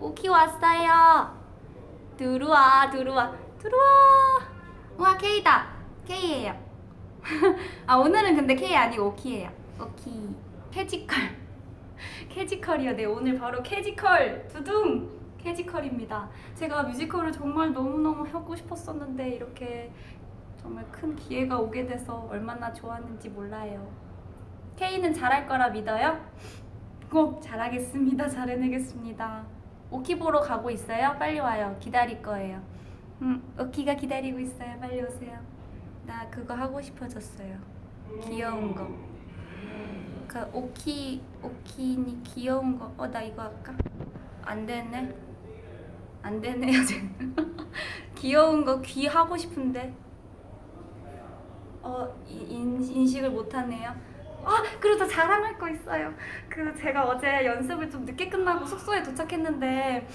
오키 왔어요. 들어와, 들어와, 들어와. 와, K다. K예요. 아, 오늘은 근데 K 아니고 오키예요. 오키. 캐지컬. 캐지컬이요. 네, 오늘 바로 캐지컬. 두둥. 캐지컬입니다. 제가 뮤지컬을 정말 너무너무 하고 싶었었는데 이렇게 정말 큰 기회가 오게 돼서 얼마나 좋았는지 몰라요. K는 잘할 거라 믿어요? 꼭 잘하겠습니다. 잘 해내겠습니다. 오키 보러 가고 있어요? 빨리 와요. 기다릴 거예요. 음, 오키가 기다리고 있어요. 빨리 오세요. 나 그거 하고 싶어졌어요. 귀여운 거. 그 오키 오키니 귀여운 거. 어, 나 이거 할까? 안 되네. 안 되네요, 지금. 귀여운 거 귀 하고 싶은데. 어, 이- 인, 인식을 못 하네요. 아, 그리고 더 자랑할 거 있어요. 그 제가 어제 연습을 좀 늦게 끝나고 숙소에 도착했는데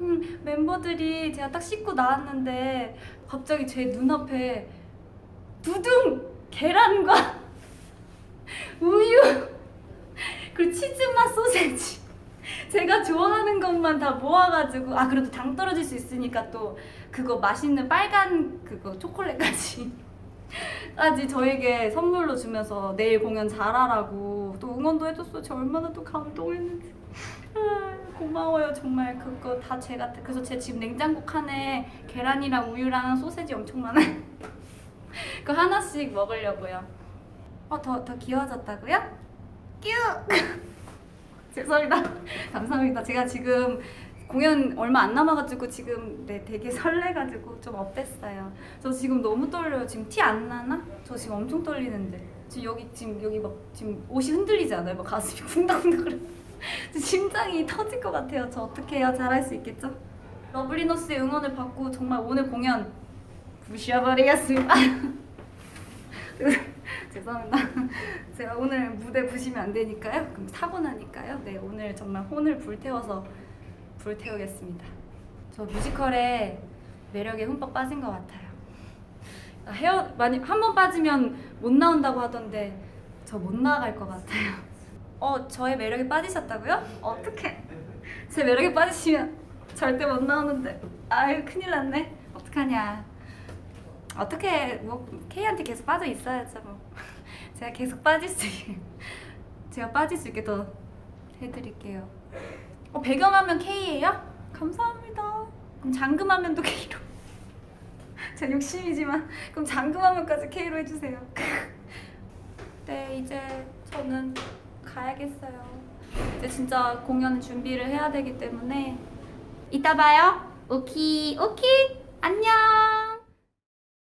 음, 멤버들이 제가 딱 씻고 나왔는데 갑자기 제 눈앞에 두둥! 계란과 우유! 그리고 치즈맛 소세지! 제가 좋아하는 것만 다 모아가지고 아 그래도 당 떨어질 수 있으니까 또 그거 맛있는 빨간 그거 초콜릿까지 까지 저에게 선물로 주면서 내일 공연 잘하라고 또 응원도 해줬어. 저 얼마나 또 감동했는지. 아, 고마워요 정말 그거 다 제가 그래서 제 지금 냉장고 칸에 계란이랑 우유랑 소세지 엄청 많아요. 그 하나씩 먹으려고요. 어더 더 귀여워졌다고요? 뀨. 죄송합니다. 감사합니다. 제가 지금 공연 얼마 안 남아가지고 지금 네 되게 설레가지고 좀 업됐어요. 저 지금 너무 떨려요. 지금 티 안 나나? 저 지금 엄청 떨리는데 지금 여기 지금 여기 막 지금 옷이 흔들리지 않아요? 막 가슴이 쿵당쿵당 심장이 터질 것 같아요. 저 어떻게 해요? 잘할 수 있겠죠? 러블리너스의 응원을 받고 정말 오늘 공연 부셔버리겠습니다. 죄송합니다. 제가 오늘 무대 부시면 안 되니까요. 그럼 사고 나니까요. 네, 오늘 정말 혼을 불태워서 불태우겠습니다. 저 뮤지컬에 매력에 흠뻑 빠진 것 같아요. 아, 헤어 많이 한 번 빠지면 못 나온다고 하던데 저 못 나갈 것 같아요. 어, 저의 매력에 빠지셨다고요? 어떻게? 제 매력에 빠지시면 절대 못 나오는데. 아유, 큰일 났네. 어떡하냐. 어떻게 뭐 K한테 계속 빠져 있어야죠 뭐. 제가 계속 빠질 수 있게 제가 빠질 수 있게 더 해드릴게요. 어, 배경화면 K예요? 감사합니다. 그럼 잠금화면도 K로. 제 욕심이지만 그럼 잠금화면까지 K로 해주세요. 네 이제 저는 가야겠어요. 이제 진짜 공연 준비를 해야 되기 때문에 이따 봐요. 오키 오키 안녕.